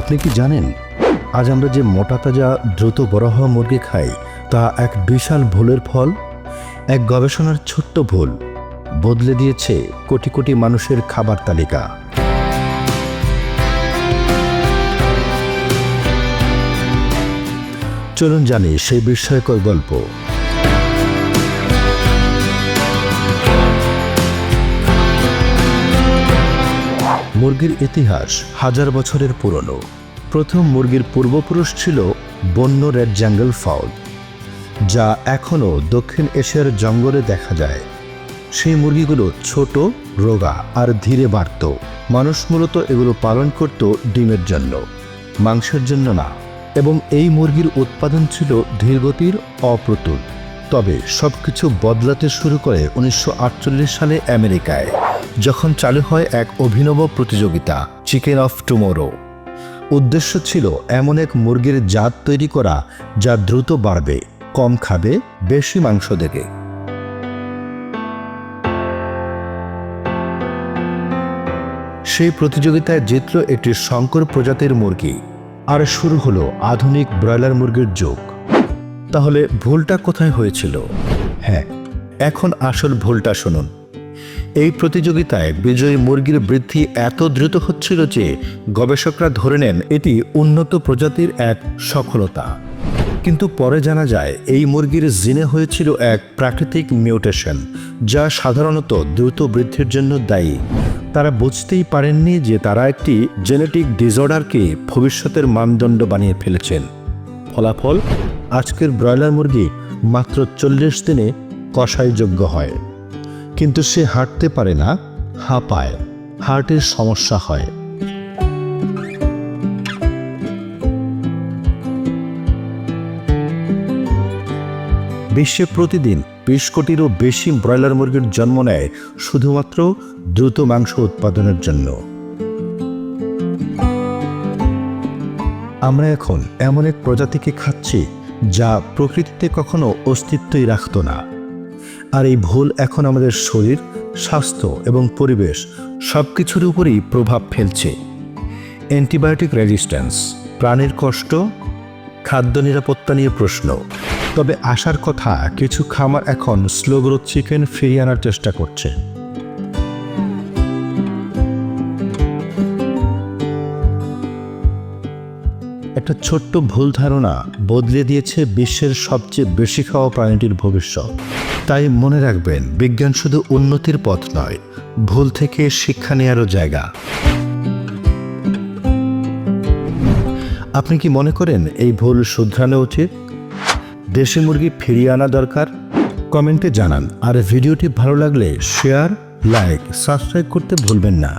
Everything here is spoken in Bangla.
আপনি কি জানেন, আজ আমরা যে মোটা তাজা দ্রুত বড় হওয়া মুরগি খাই, তা এক বিশাল ভুলের ফল? এক গবেষণার ছোট্ট ভুল, বদলে দিয়েছে কোটি কোটি মানুষের খাবার তালিকা। চলুন জানি সেই বিস্ময়কর গল্প। মুরগির ইতিহাস হাজার বছরের পুরনো। প্রথম মুরগির পূর্বপুরুষ ছিল বন্য রেড জঙ্গল ফাউল, যা এখনও দক্ষিণ এশিয়ার জঙ্গলে দেখা যায়। সেই মুরগিগুলো ছোট, রোগা আর ধীরে বাড়ত। মানুষ মূলত এগুলো পালন করত ডিমের জন্য, মাংসের জন্য না, এবং এই মুরগির উৎপাদন ছিল ধীরগতির অপ্রতুল। তবে সবকিছু বদলাতে শুরু করে উনিশশো আটচল্লিশ সালে আমেরিকায়, যখন চালু হয় এক অভিনব প্রতিযোগিতা চিকেন অফ টুমোরো উদ্দেশ্য ছিল এমন এক মুরগির জাত তৈরি করা, যা দ্রুত বাড়বে, কম খাবে, বেশি মাংস দেবে। সেই প্রতিযোগিতায় জিতল একটি শঙ্কর প্রজাতির মুরগি, আর শুরু হলো আধুনিক ব্রয়লার মুরগির যুগ। তাহলে ভুলটা কোথায় হয়েছিল? হ্যাঁ। এখন আসল ভুলটা শুনুন। এই প্রতিযোগিতায় বিজয়ী মুরগির বৃদ্ধি এত দ্রুত হচ্ছিল যে গবেষকরা ধরে নেন এটি উন্নত প্রজাতির এক সফলতা। কিন্তু পরে জানা যায় এই মুরগির জিনে হয়েছিল এক প্রাকৃতিক মিউটেশন যা সাধারণত দ্রুত বৃদ্ধির জন্য দায়ী। তারা বুঝতেই পারেননি যে তারা একটি জেনেটিক ডিসঅর্ডারকে ভবিষ্যতের মানদণ্ড বানিয়ে ফেলেছেন। ফলাফল? আজকের ব্রয়লার মুরগি মাত্র চল্লিশ দিনে কষাইযোগ্য হয়। কিন্তু সে হাঁটতে পারে না হাঁপায় হার্টের সমস্যা হয়। বিশ্বে প্রতিদিন বিশ কোটিরও বেশি ব্রয়লার মুরগির জন্ম নেয় শুধুমাত্র দ্রুত মাংস উৎপাদনের জন্য। আমরা এখন এমন এক প্রজাতিকে খাচ্ছি যা প্রকৃতিতে কখনো অস্তিত্বই রাখত না। আর এই ভুল এখন আমাদের শরীর, স্বাস্থ্য এবং পরিবেশ সব কিছুর উপরেই প্রভাব ফেলছে। অ্যান্টিবায়োটিক রেজিস্ট্যান্স প্রাণীর কষ্ট, খাদ্য নিরাপত্তা নিয়ে প্রশ্ন। তবে আসার কথা, কিছু খামার এখন স্লো গ্রোথ চিকেন ফিরিয়ে আনার চেষ্টা করছে। একটা ছোট্ট ভুল ধারণা বদলে দিয়েছে বিশ্বের সবচেয়ে বেশি খাওয়া প্রাণীটির ভবিষ্যৎ। তাই মনে রাখবেন, বিজ্ঞান শুধু উন্নতির পথ নয়, ভুল থেকে শিক্ষা নেওয়ারও জায়গা। আপনি কি মনে করেন এই ভুল শুধরানো উচিত? দেশি মুরগি ফিরিয়ে আনা দরকার? কমেন্টে জানান, আর ভিডিওটি ভালো লাগলে শেয়ার, লাইক, সাবস্ক্রাইব করতে ভুলবেন না।